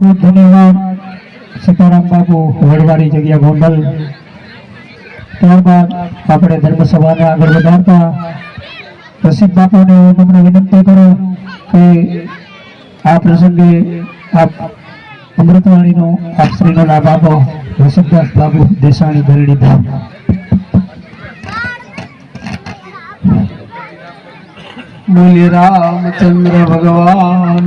ધન્યવાદ સીતારામ બાબુ વડવાળી જગ્યા ગોંડલ. ત્યારબાદ આપણે ધર્મસભાને આગળ વધારતા પ્રસિદ્ધ બાપુને હું તમને વિનંતી કરું કે આ પ્રસંગે આપ અમૃતવાણીનો, આપ શ્રીનો લાભ આપો. રસિકદાસ બાબુ દેસાણી ધરણી ધામ. બોલીએ રામચંદ્ર ભગવાન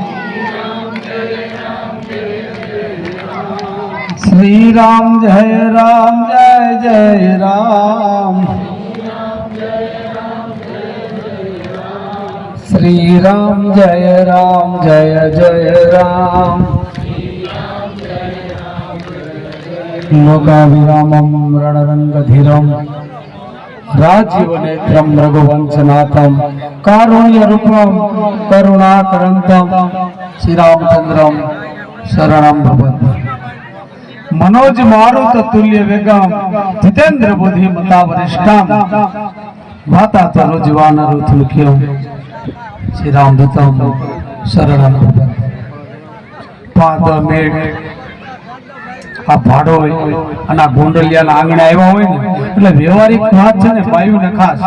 શ્રી રામ જય રામ જય જય રામ શ્રી રામ જય રામ જય જય રામ લોકાવિરામમ રણરંગધીરમ રાજીવનેત્રમ રઘુવંશનાથમ કારુણ્યરૂપમ કરુણાકરંતમ શ્રીરામચંદ્રમ શરણમ ભવત મનોજ મારુત તુલ્ય વેગમ, જીતેન્દ્ર બુદ્ધિ મતા વરિષ્ઠમ વાતા તરો જીવાન ઋતુલખ્યમ શ્રી રામદૂતમ શરણમ પાદ મિનિટ આ ભાડો હોય અને આ ગોંડલિયાના આંગણે આવ્યા હોય ને, એટલે વ્યવહારિક વાત છે ને બાયુને ખાસ.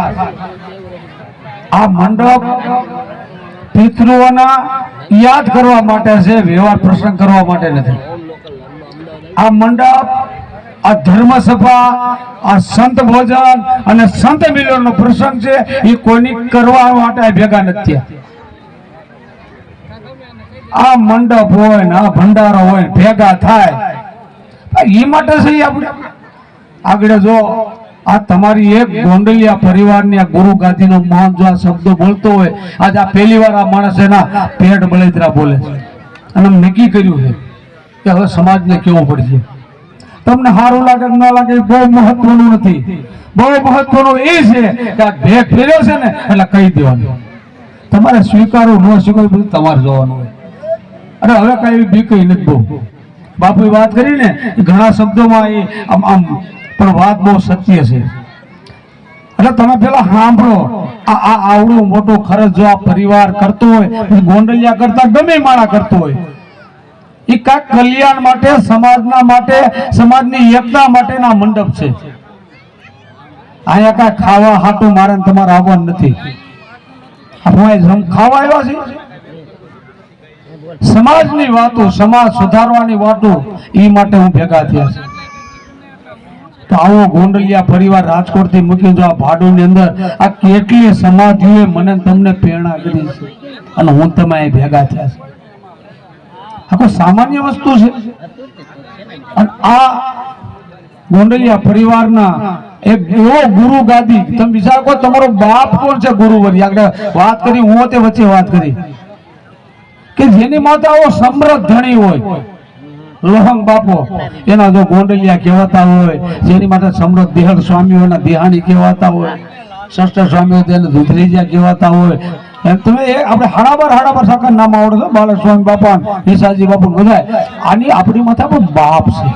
આ મંડપ પિતૃઓના યાદ કરવા માટે છે, વ્યવહાર પ્રસંગ કરવા માટે નથી. આ મંડપ, આ ધર્મસભા, આ સંત ભોજન અને સંત મિલનનો પ્રસંગ છે, એ કોઈની કરવા માટે ભેગા નથી આ મંડપ હોય ને, આ ભંડારો હોય ભેગા થાય. એ માટે છે આપણે. આગળ જો, આ તમારી એક ગોંડલિયા પરિવારની આ ગુરુ ગાંધીનો મહાન જો આ શબ્દો બોલતો હોય, આજ આ પહેલી વાર આ માણસ એના પેટ બળેતરા બોલે અને નક્કી કર્યું છે? કે હવે સમાજને કેવું પડશે? તમને સારું લાગે ન લાગે બહુ મહત્વનું નથી. બહુ મહત્વનું એ છે કે આ ભેગ ફેર્યો છે ને એટલે કહી દેવાનું. તમારે સ્વીકારવું ન સ્વીકારવું બધું તમારે જોવાનું હોય. અરે હવે કઈ એવી બીક નથી બહુ. બાપુએ વાત કરી ને ઘણા શબ્દોમાં એ આમ આમ, પણ વાત બહુ સત્ય છે. એટલે તમે પેલા સાંભળો. આ આ આવડો મોટો ખર્ચ જો આ પરિવાર કરતો હોય, ગોંડલિયા કરતા ગમે માળા કરતો હોય. એ કાંઈક કલ્યાણ માટે, સમાજના માટે, સમાજની એકતા માટેના મંડપ છે. અહીંયા કાંઈ ખાવા હાટું મારે તમારે આવવાનું નથી. ખાવા આવ્યા છીએ સમાજની વાતો, સમાજ સુધારવાની વાતો એ માટે હું ભેગા થયા છે. તો આવો ગોંડલિયા પરિવાર રાજકોટથી મૂકી જો આ ભાડુની અંદર. આ કેટલી સમાધિઓએ મને તમને પ્રેરણા કરી છે. અને હું તમે ભેગા થયા છે. આ કોઈ સામાન્ય વસ્તુ છે. આ ગોંડલિયા પરિવારના એક એવો ગુરુ ગાદી, તમે વિચાર કરો તમારો બાપ કોણ છે ગુરુવરી આગળ વાત કરી, હું તે વચ્ચે વાત કરી. કે જેની માતાઓ સમૃદ્ધ ધણી હોય, લોહંગ બાપો, એના જો ગોંડલિયા કહેવાતા હોય, જેની માટે સમૃદ્ધ દેહળ સ્વામીઓના દેહાણી કહેવાતા હોય ષષ્ઠ સ્વામીઓ તેને દુધરેજિયા કહેવાતા હોય તમે એ આપણે હાડાબાર હાડાબાર સાકર નામ આવડે છે, બાલસ્વામી બાપા નિશાજી બાપુ બધા આની આપણી માથા પણ બાપ છે.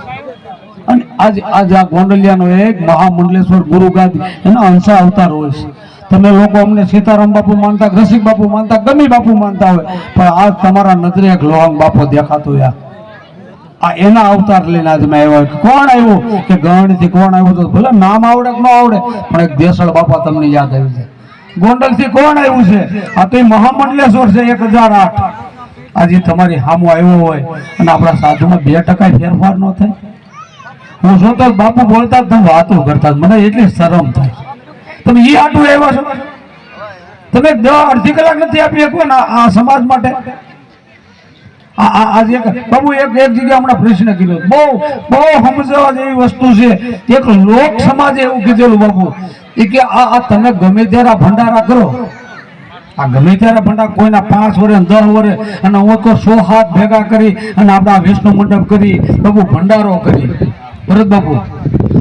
અને આજ આજ આ ગોંડલિયાનો એક મહામંડલેશ્વર ગુરુ ગાદી, એના અંશા અવતાર હોય છે. તમે લોકો અમને સીતારામ બાપુ માનતા રસિક બાપુ માનતા, ગમી બાપુ માનતા હોય, પણ આજ તમારા નજરે એક લોહંગ બાપો દેખાતો યાર આ એના અવતાર લઈને આજે મેં આવ્યો. કોણ આવ્યું? કે ગણથી કોણ આવ્યું તો ભલે નામ આવડે કે ન આવડે, પણ એક દેસળ બાપા તમને યાદ આવી છે ગોંડલથી કોણ આવ્યું છે? આ તો મહામંડલેશ્વર છે, એક હજાર આઠ. આજે તમારી હામો આવ્યો હોય અને આપણા સાધુમાં બે ટકા ફેરફાર ન થાય. હું શું તો બાપુ બોલતા તમે વાતો કરતા મને એટલી શરમ થાય. તમે એ આટલું આવ્યા છો? તમે અડધી કલાક નથી આપી શકો ને આ સમાજ માટે? આજે બાબુ એક એક જગ્યા હમણાં પ્રશ્ન કીધો બહુ બહુ સમજવા જેવી વસ્તુ છે. એક લોક સમાજે એવું કીધેલું બાબુ કે, આ તમે ગમે ત્યારે ભંડારા કરો. આ ગમે ત્યારે ભંડાર, કોઈના પાંચ વરે દસ વરે, અને હું તો સો હાથ ભેગા કરી અને આપણા વિષ્ણુ મંડપ કરી બાબુ ભંડારો કરી. ભરત બાપુ,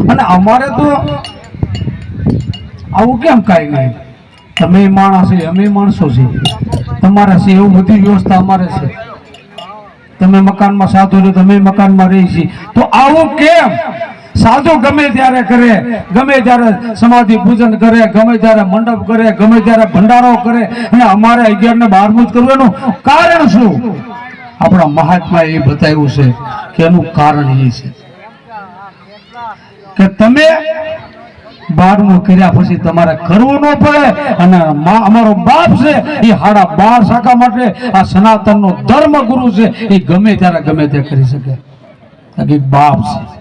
અને અમારે તો આવું કેમ કાંઈ નહીં? તમે માણસ અમે માણસો છે. તમારે છે, એવું બધી વ્યવસ્થા અમારે છે. તમે મકાનમાં સાધુ છો, તમે મકાનમાં રહી છીએ તો આવું કેમ? સાધુ ગમે ત્યારે કરે, ગમે ત્યારે સમાધિ પૂજન કરે, ગમે ત્યારે મંડપ કરે, ગમે ત્યારે ભંડારો કરે અને અમારે અગિયાર ને બારમું જ કરવું કારણ શું? આપણા મહાત્મા એ બતાવ્યું છે કે એનું કારણ એ છે કે તમે બારમું કર્યા પછી તમારે કરવું ન પડે અને અમારો બાપ છે એ હાડા બાર શાખા માટે આ સનાતનનો ધર્મ ગુરુ છે એ ગમે ત્યારે ગમે તે કરી શકે. બાપ છે.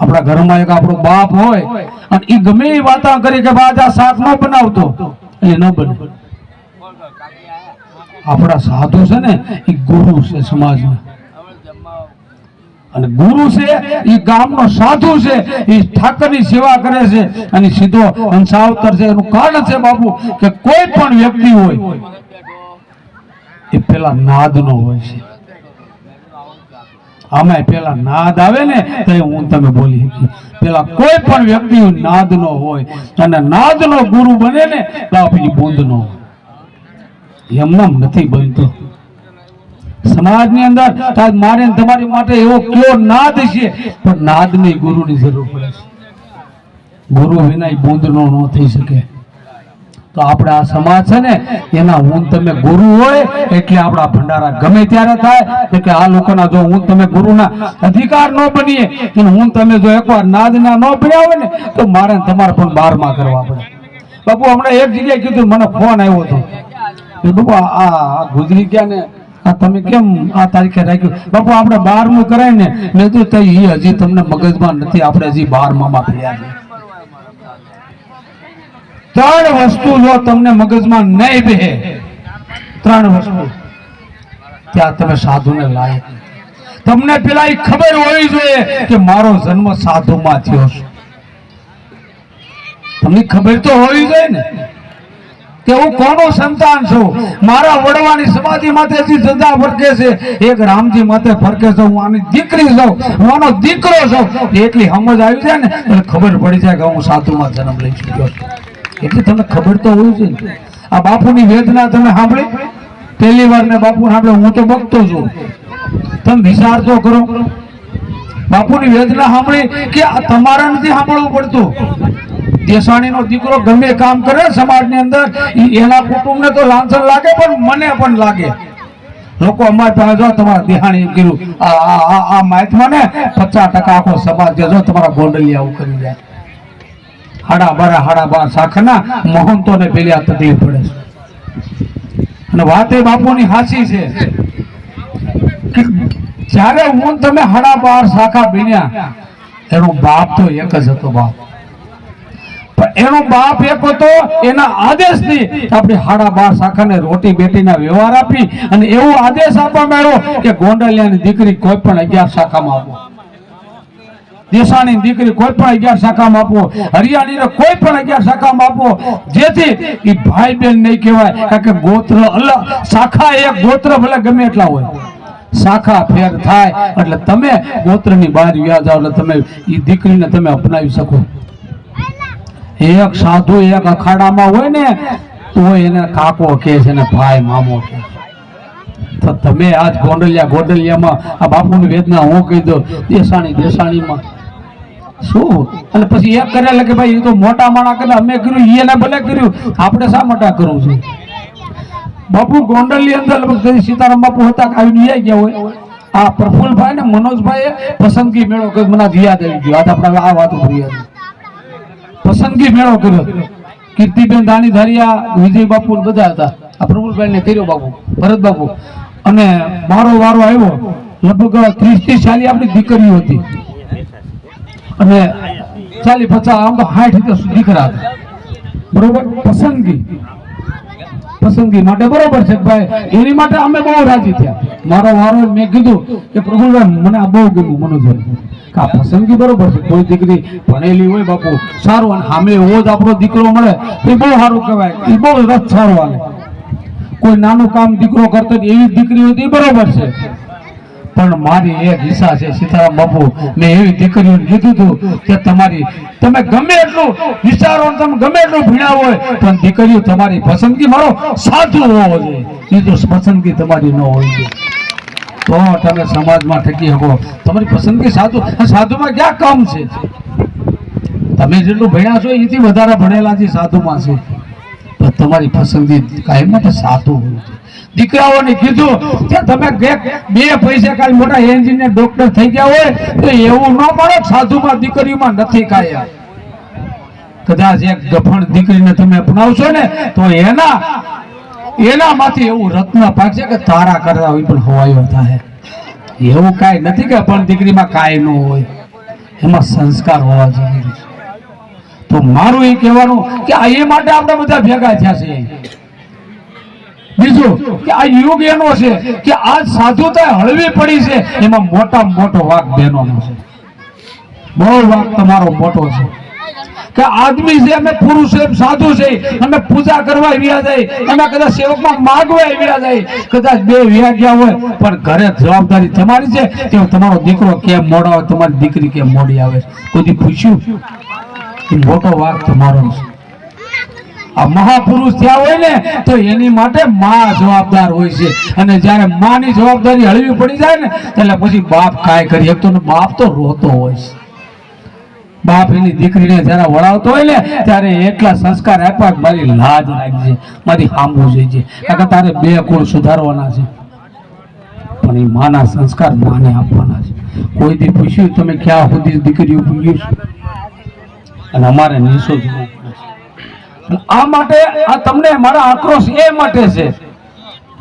આપણા ઘરમાં એક આપણો બાપ હોય અને એ ગમે એ વાતા કરી કે બા આ શાક ન બનાવતો. એ ન બને. આપણા સાધુ છે ને, એ ગુરુ છે સમાજમાં અને ગુરુ છે એ ગામનો સાધુ છે એ ઠાકરની સેવા કરે છે. અને સીધો અંશાવતર છે. એનું કારણ છે બાપુ કે કોઈ પણ વ્યક્તિ હોય, એ પેલા નાદનો હોય છે. આમાં પેલા નાદ આવે ને, તો હું તમે બોલી શકી પેલા કોઈ પણ વ્યક્તિ નાદનો હોય અને નાદનો ગુરુ બને ને પેલી બુંદનો હોય. એમનામ નથી બનતો. સમાજની અંદર મારે તમારી માટે એવો કયો નાદ છે, પણ નાદની ગુરુની જરૂર પડે છે. ગુરુ વિના બુંદનો ન થઈ શકે. તો આપણે આ સમાજ છે ને, એના હું તમે ગુરુ હોય, એટલે આપણા ભંડારા ગમે ત્યારે થાય. એટલે આ લોકોના જો હું તમે ગુરુના અધિકાર ન બનીએ, અને હું તમે જો એકવાર નાદના ન બન્યા હોય ને, તો મારે તમારે પણ બારમાં કરવા પડે. બાપુ, હમણાં એક જગ્યાએ કીધું, મને ફોન આવ્યો હતો. કે બાપુ, આ ગુજરી ગયા ને, આ તમે કેમ આ તારીખે રાખ્યું? બાપુ, આપણે બારમું કરાય ને, મેં તો હજી તમને મગજમાં નથી, આપણે હજી બારમામાં થયા છે ત્રણ વસ્તુ જો તમને મગજમાં નહીં બેહે ત્રણ વસ્તુ. ત્યાં તમે સાધુને લાયક. તમને પેલા એ ખબર હોવી જોઈએ કે મારો જન્મ સાધુમાં થયો છે. તમને ખબર તો હોવી જોઈએ ને કે હું કોનો સંતાન છું? મારા વડવાની સમાધિ માથે હજી ધંધા ફરકે છે. એક રામજી માથે ફરકે છે, હું આની દીકરી છું. હું આનો દીકરો છું. એટલી સમજ આવી જાય ને એટલે ખબર પડી જાય કે હું સાધુમાં જન્મ લઈ ચૂક્યો છું. એટલે તમને ખબર તો હોવી જોઈએ. આ બાપુની વેદના તમે સાંભળી? પહેલી વાર ને બાપુ સાંભળે હું તો બગતો છું. તમે વિચાર તો કરો. બાપુની વેદના સાંભળી કે તમારે નથી સાંભળવું પડતું? દેસાણીનો દીકરો ગમે કામ કરે, સમાજની અંદર એના કુટુંબને તો લાંછન લાગે, પણ મને પણ લાગે. લોકો અમારી પાસે જો તમારા દેહાણી કર્યું, આ માહિતમાં ને પચાસ ટકા આખો સમાજ જો તમારા ગોંડલી આવું કરી જાય હાડા બારા હાડા બાર શાખાના મહંતોને પેલી આ પડે છે. અને વાત બાપુની હાસી છે જ્યારે હું તમે હાડા બાર શાખા બીન્યા, એનો બાપ તો એક જ હતો બાપ. એનો બાપ એક હતો, એના આદેશથી આપણે હાડા બાર શાખાને રોટી બેટીના વ્યવહાર આપી અને એવો આદેશ આપવામાં આવ્યો કે ગોંડલિયાની દીકરી કોઈ પણ અગિયાર શાખામાં આપો દેસાણી દીકરી કોઈ પણ અગિયાર શાખામાં આપો, હરિયાણીને કોઈ પણ અગિયાર શાખામાં આપો. જેથી એ ભાઈ બેન નહીં કહેવાય, કારણ કે ગોત્ર અલગ, શાખા એક ગોત્ર ભલે ગમે એટલા હોય. શાખા ફેર થાય, એટલે તમે ગોત્રની બહાર વ્યાજ એટલે તમે એ દીકરીને તમે અપનાવી શકો. એક સાધુ એક અખાડામાં હોય ને તો એને કાકો કે છે ને, ભાઈ, મામો કે. તો તમે આજ ગોંડલિયા ગોંડલિયામાં આ બાપુની વેદના હું કહી દઉં, દેસાણી દેસાણીમાં. શું? અને પછી એક કરે એટલે ભાઈ એ તો મોટા માણા કરે અમે કર્યું એને ભલે કર્યું, આપણે શા મોટા કરવું છે? બાપુ, ગોંડલની અંદર સીતારામ બાપુ હતા આવીને ઈ ગયા હોય. આ પ્રફુલભાઈ ને મનોજભાઈ પસંદગી મેળો કર્યો, મને યાદ આવી ગયો. આજ આપણે આ વાત ઉભરી હતી પસંદગી મેળો કર્યો. કીર્તિબેન દાણી ધારિયા વિજય બાપુ બધા હતા. આ પ્રફુલભાઈ ને કર્યો બાપુ, ભરત બાપુ. અને મારો વારો આવ્યો. લગભગ ત્રીસથી ચાલી આપણી દીકરીઓ હતી. અને ચાલી પચાસ આમ તો સાઠ દીકરા હતા. બરોબર? પસંદગી. પસંદગી માટે બરોબર છે ભાઈ, એની માટે અમે બહુ રાજી થયા. મારો વારો મેં કીધું કે પ્રભુભાઈ મને આ બહુ ગમ્યું મનોજભાઈ આ પસંદગી બરોબર છે કોઈ દીકરી ભણેલી હોય બાપુ, સારું અને સામે એવો જ આપણો દીકરો મળે એ બહુ સારું કહેવાય. એ બહુ રસ સારું હાલે કોઈ નાનું કામ દીકરો કરતો એવી દીકરી હોય તો બરોબર છે. પણ મારી એક ઈચ્છા છે, સીતારામ બાપુ, મેં એવી દીકરીઓને કીધું હતું કે તમારી, તમે ગમે એટલું વિચારો તમે ગમે એટલું ભીણા હોય, પણ દીકરીઓ તમારી પસંદગી મારો સાધુ હોવો જોઈએ. બીજું પસંદગી તમારી ન જોઈએ. તો તમે સમાજમાં ટકી શકો. તમારી પસંદગી સાધુ સાધુમાં ક્યાં કામ છે? તમે જેટલું ભણ્યા છો, એથી વધારે ભણેલા છે સાધુમાં છે. તમારી પસંદગી કાયમ માટે સાધુ હોવું જોઈએ દીકરાઓને કીધું કે તમે બે- પૈસા કાંઈ મોટા એન્જિનિયર, ડોક્ટર થઈ ગયા હોય તો એવું ન મળે, સાધુમાં દીકરીમાં નથી કાયા કદાચ એક ગફણ દીકરીને તમે અપનાવશો ને, તો એના, એનામાંથી એવું રત્ન પાકશે કે તારા કરતા હોય પણ હોવાયો થાય. એવું કાંઈ નથી કે પણ દીકરીમાં કાંઈ ન હોય. એમાં સંસ્કાર હોવા છે તો મારું એ કહેવાનું કે આ એ માટે આપણે બધા ભેગા થયા છે બીજું કે આ યુગ એનો છે કે આ સાધુતા હળવી પડી છે, એમાં મોટા મોટો વાક બહેનોનો છે. બહુ વાક તમારો મોટો છે. કે આદમી છે, અમે પુરુષ એમ સાધુ છે, અમે પૂજા કરવા આવ્યા જાય અમે કદાચ સેવકમાં માગવા આવ્યા જાય કદાચ બે વ્યા ગયા હોય, પણ ઘરે જવાબદારી તમારી છે કે તમારો દીકરો કેમ મોડો આવે, તમારી દીકરી કેમ મોડી આવે? કોઈ પૂછ્યું? મોટો વાક તમારો છે. આ મહાપુરુષ થયા હોય ને, તો એની માટે મા જવાબદાર હોય છે. અને જ્યારે માની જવાબદારી હળવી પડી જાય ને, એટલે પછી બાપ કાંઈ કરી શકતો બાપ તો રોતો હોય છે. બાપ એની દીકરીને જ્યારે વળાવતો હોય ને, ત્યારે એટલા સંસ્કાર આપ્યા કે મારી લાજ રાખજે, મારી સાંભળવું જોઈએ કારણ તારે બે કુળ સુધારવાના છે. પણ એ માના સંસ્કાર માને આપવાના છે. કોઈ દી પૂછ્યું, તમે ક્યાં સુધી દીકરીઓ ભૂલ્યું છે? અને અમારે નીસો જોવું પડે આ માટે, આ તમને મારા આક્રોશ એ માટે છે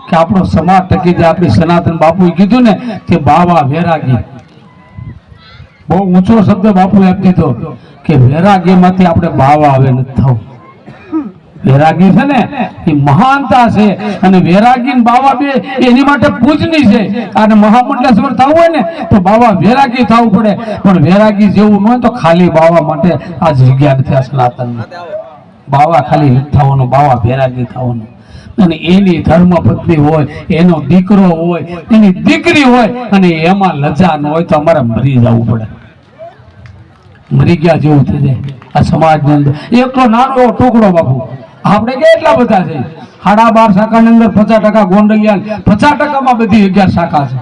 કે આપણો સમાજ થકી જે આપણી સનાતન બાપુએ કીધું ને કે બાવા વેરાગી. બહુ ઊંચો શબ્દ બાપુએ આપી દીધો કે વેરાગીમાંથી આપણે બાવા આવે નથી થવું. વેરાગી છે ને, એ મહાનતા છે. અને વૈરાગી બાવા બે એની માટે પૂજની છે. અને મહામંડલેશ્વર થવું હોય ને, તો બાવા વૈરાગી થવું પડે. પણ વૈરાગી જેવું ન હોય તો ખાલી બાવા માટે આ જગ્યા નથી આ સનાતનમાં બાવા ખાલી થવાનું, બાવા વૈરાગી થવાનું. અને એની ધર્મ પત્ની હોય, એનો દીકરો હોય, એની દીકરી હોય, અને એમાં લજા ન હોય તો અમારે મરી જવું પડે. મરી ગયા જેવું થઈ જાય. આ સમાજની અંદર. એકલો નાનો ટુકડો બાપુ. આપણે કેટલા બધા છે? સાડા બાર શાખાની અંદર પચાસ ટકા ગોંડલિયા પચાસ ટકામાં બધી અગિયાર શાખા છે.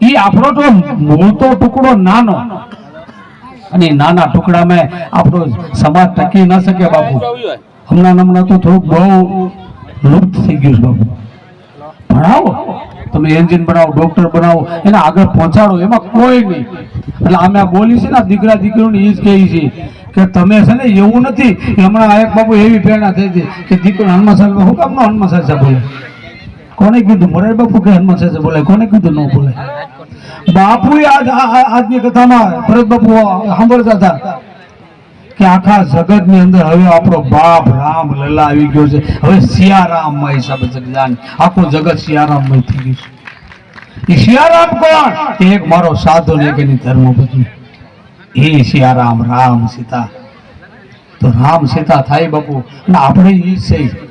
એ આપણો તો મોટો ટુકડો નાનો. અને નાના નાના ટુકડામાં આપણો સમાજ ટકી ન શકે બાપુ. હમણાં હમણાં તો થોડુંક બહુ લુપ્ત થઈ ગયું છે બાપુ. ભણાવો. તમે એન્જિન બનાવો ડોક્ટર બનાવો, એને આગળ પહોંચાડો, એમાં કોઈ નહીં. એટલે અમે આ બોલી છે ને દીકરા દીકરીઓને એ જ કહી છે કે તમે છે ને, એવું નથી. હમણાં એક બાપુ એવી પ્રેરણા થઈ હતી કે દીકરો હનુમાન સાહેબ હું કામ નો હનુમાન સાહેબ બોલે? કોને કીધું? મોરારી બાપુ કે હનુમાન સાહેબ બોલે? કોને કીધું ન બોલે? બાપુ આજ આજની કથામાં ભરત બાપુ સાંભળતા હતા. કે આખા જગતની અંદર હવે આપણો બાપ રામ લલ્લા આવી ગયો છે. હવે સિયારામમાં હિસાબે જગદાન આખું જગત સિયારામ થઈ ગયું છે. એ સિયારામ કોણ? એક મારો સાધુ ને કે એની ધર્મપત્ની એ સિયારામ રામ સીતા. તો રામ સીતા થાય બાપુ. અને આપણે એ છે.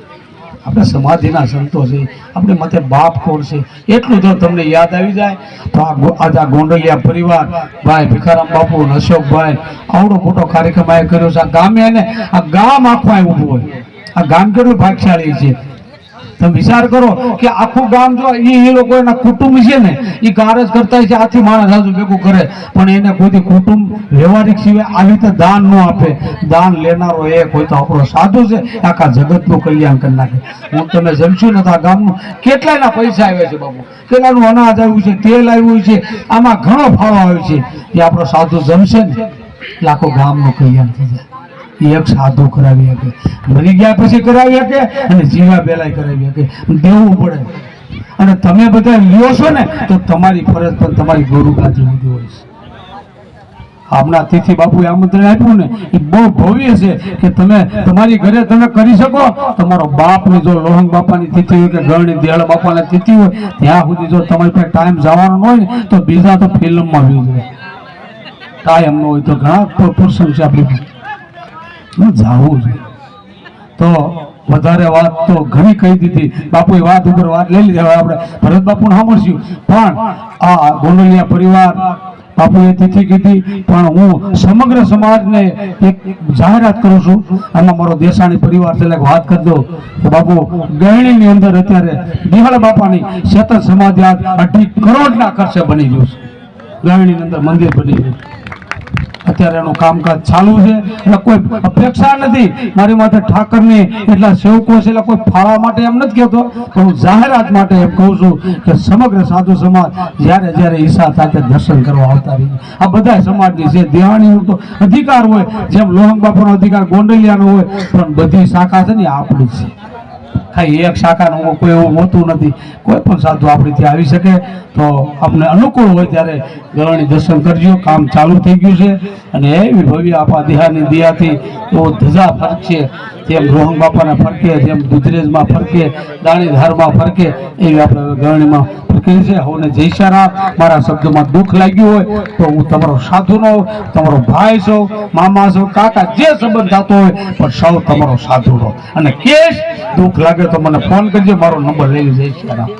આપણે સમાધિના સંતો છે, આપણે માથે બાપ કોણ છે, એટલું જો તમને યાદ આવી જાય. તો આજ આ ગોંડલિયા પરિવાર, ભાઈ ભિખારામ બાપુ અશોકભાઈ, આવડો મોટો કાર્યક્રમ આ કર્યો છે. આ ગામે એને આ ગામ આખું ઊભું હોય. આ ગામ કેટલું ભાગશાળી છે. તમે વિચાર કરો કે આખું ગામ જો એ લોકો એના કુટુંબ છે ને એ કારજ કરતા છે, આથી માણસ આજુ ભેગું કરે. પણ એને કોઈ કુટુંબ વ્યવહારિક સિવાય આવી રીતે દાન ન આપે. દાન લેનારો એ કોઈ તો આપણો સાધુ છે, આખા જગતનું કલ્યાણ કરી નાખે. હું તમે જમશું ને તો આ ગામનું કેટલાયના પૈસા આવ્યા છે બાબુ? કેટલાનું અનાજ આવ્યું છે, તેલ આવ્યું છે, આમાં ઘણો ફાળો આવ્યો છે. એ આપણો સાધુ જમશે ને, એટલે આખું ગામનું કલ્યાણ થઈ જાય. એક સાધુ કરાવી શકે. મરી ગયા પછી કરાવી શકે અને જીવા પહેલા કરાવી શકે. દેવું પડે? અને તમે બધા લ્યો છો ને, તો તમારી ફરજ પણ તમારી ગુરુ કાચી લીધી હોય છે. આપણા તિથિ બાપુએ આમંત્રણ આપ્યું ને, એ બહુ ભવ્ય છે કે તમે તમારી ઘરે તમે કરી શકો. તમારો બાપની જો લોહંગ બાપાની તિથિ હોય કે ગરણી દિયાળ બાપાની તિથિ હોય, ત્યાં સુધી જો તમારી પાસે ટાઈમ જવાનો હોય તો બીજા તો ફિલ્મમાં વ્યૂ જાય કાયમ ન હોય તો ઘણા પ્રસંગ છે આપણી પાસે જાવું છે. તો વધારે વાત તો ઘણી કહી દીધી. બાપુએ વાત ઉપર વાત લઈ લીધી. હવે આપણે ભરત બાપુને સાંભળશું. પણ આ ગોંડલિયા પરિવાર બાપુએ તિથિ કીધી. પણ હું સમગ્ર સમાજને એક જાહેરાત કરું છું. આમાં મારો દેસાણી પરિવાર છે વાત કરી દો. કે બાપુ, ગહેણીની અંદર અત્યારે દિહાળ બાપાની સતત સમાધિ આજ અઢી કરોડના ખર્ચે બની ગયું છે. ગહેણીની અંદર મંદિર બની ગયું અત્યારે એનું કામકાજ ચાલુ છે. એટલે કોઈ અપેક્ષા નથી. મારી માથે ઠાકરની એટલા સેવકો છે, એટલે કોઈ ફાળા માટે એમ નથી કહેતો. પણ હું જાહેરાત માટે એમ કહું છું કે સમગ્ર સાધુ સમાજ જ્યારે જ્યારે ઈશા સાથે દર્શન કરવા આવતા રહીએ. આ બધા સમાજની છે દેવાણીનો તો અધિકાર હોય, જેમ લોહંગ બાપુનો અધિકાર ગોંડલિયાનો હોય, પણ બધી શાખા છે ને આપણી છે. ખાલી એક શાખાનું કોઈ એવું હોતું નથી. કોઈ પણ સાધુ આપણે ત્યાં આવી શકે, તો આપણે અનુકૂળ હોય ત્યારે ગરણી દર્શન કરજો, કામ ચાલુ થઈ ગયું છે. અને એવી ભવ્ય આપા દેહાની દિયાથી એવો ધજા ફરકશે. જેમ રોહન બાપાને ફરકે, જેમ ગુજરેજમાં ફરકે, દાણીધારમાં ફરકે, એવી આપણે ગરણીમાં ફરકી છે. હવે જય શારામ મારા શબ્દમાં દુઃખ લાગ્યું હોય, તો હું તમારો સાધુનો તમારો ભાઈ છો, મામા છો, કાકા, જે સંબંધ થતો હોય, પણ સૌ તમારો સાધુનો અને કેશ દુઃખ લાગે તો મને ફોન કરજો. મારો નંબર લઈ જઈશ શારામ